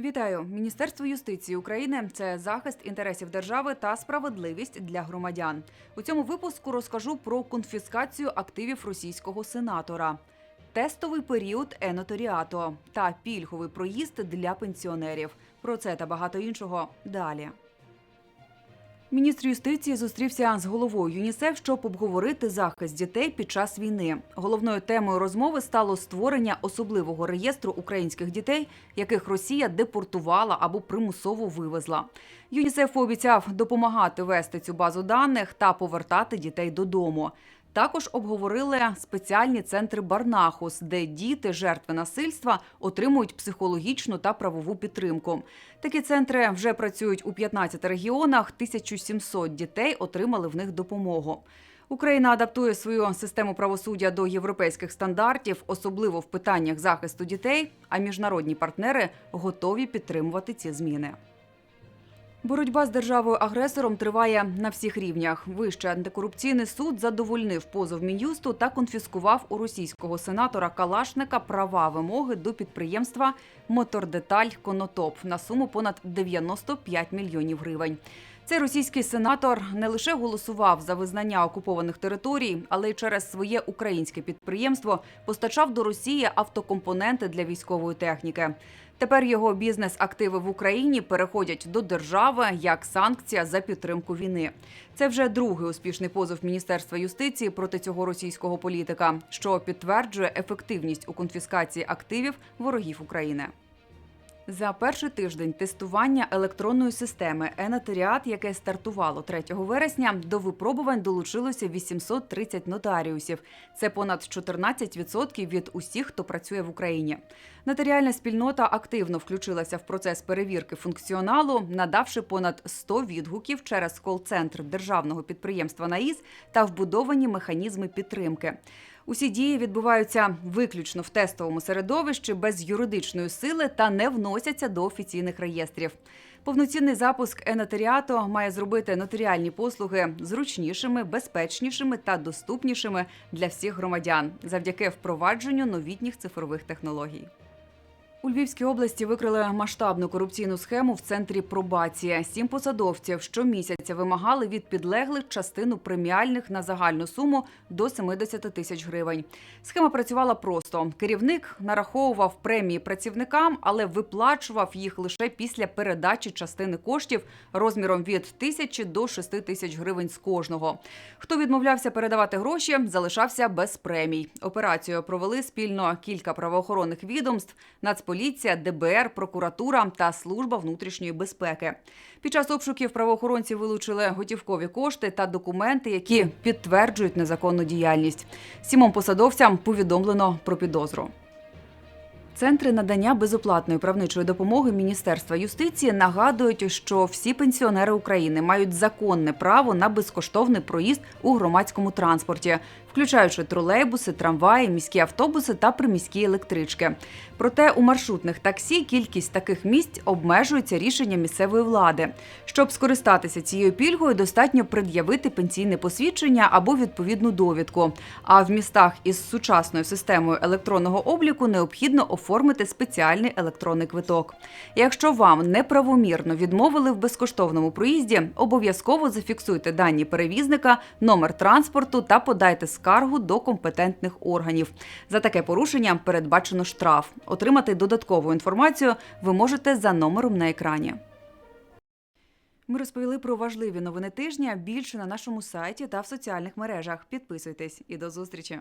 Вітаю! Міністерство юстиції України це захист інтересів держави та справедливість для громадян. У цьому випуску розкажу про конфіскацію активів російського сенатора, тестовий період еноторіато та пільговий проїзд для пенсіонерів. Про це та багато іншого далі. Міністр юстиції зустрівся з головою ЮНІСЕФ, щоб обговорити захист дітей під час війни. Головною темою розмови стало створення особливого реєстру українських дітей, яких Росія депортувала або примусово вивезла. ЮНІСЕФ пообіцяв допомагати вести цю базу даних та повертати дітей додому. Також обговорили спеціальні центри Барнахус, де діти, жертви насильства, отримують психологічну та правову підтримку. Такі центри вже працюють у 15 регіонах. 1700 дітей отримали в них допомогу. Україна адаптує свою систему правосуддя до європейських стандартів, особливо в питаннях захисту дітей. А міжнародні партнери готові підтримувати ці зміни. Боротьба з державою-агресором триває на всіх рівнях. Вищий антикорупційний суд задовольнив позов мін'юсту та конфіскував у російського сенатора Калашника права вимоги до підприємства Мотордеталь Конотоп на суму понад 95 мільйонів гривень. Цей російський сенатор не лише голосував за визнання окупованих територій, але й через своє українське підприємство постачав до Росії автокомпоненти для військової техніки. Тепер його бізнес-активи в Україні переходять до держави як санкція за підтримку війни. Це вже другий успішний позов Міністерства юстиції проти цього російського політика, що підтверджує ефективність у конфіскації активів ворогів України. За перший тиждень тестування електронної системи «Енотаріат», яке стартувало 3 вересня, до випробувань долучилося 830 нотаріусів. Це понад 14% від усіх, хто працює в Україні. Нотаріальна спільнота активно включилася в процес перевірки функціоналу, надавши понад 100 відгуків через кол-центр державного підприємства «НАІС» та вбудовані механізми підтримки. Усі дії відбуваються виключно в тестовому середовищі без юридичної сили та не вносяться до офіційних реєстрів. Повноцінний запуск енотаріату має зробити нотаріальні послуги зручнішими, безпечнішими та доступнішими для всіх громадян завдяки впровадженню новітніх цифрових технологій. У Львівській області викрили масштабну корупційну схему в центрі пробація. Сім посадовців щомісяця вимагали від підлеглих частину преміальних на загальну суму до 70 тисяч гривень. Схема працювала просто. Керівник нараховував премії працівникам, але виплачував їх лише після передачі частини коштів розміром від тисячі до 6 тисяч гривень з кожного. Хто відмовлявся передавати гроші, залишався без премій. Операцію провели спільно кілька правоохоронних відомств. Нацполіція, ДБР, прокуратура та служба внутрішньої безпеки. Під час обшуків правоохоронці вилучили готівкові кошти та документи, які підтверджують незаконну діяльність. Сімом посадовцям повідомлено про підозру. Центри надання безоплатної правничої допомоги Міністерства юстиції нагадують, що всі пенсіонери України мають законне право на безкоштовний проїзд у громадському транспорті, включаючи тролейбуси, трамваї, міські автобуси та приміські електрички. Проте у маршрутних таксі кількість таких місць обмежується рішенням місцевої влади. Щоб скористатися цією пільгою, достатньо пред'явити пенсійне посвідчення або відповідну довідку. А в містах із сучасною системою електронного обліку необхідно оформити спеціальний електронний квиток. Якщо вам неправомірно відмовили в безкоштовному проїзді, обов'язково зафіксуйте дані перевізника, номер транспорту та подайте скаргу до компетентних органів. За таке порушення передбачено штраф. Отримати додаткову інформацію ви можете за номером на екрані. Ми розповіли про важливі новини тижня більше на нашому сайті та в соціальних мережах. Підписуйтесь і до зустрічі.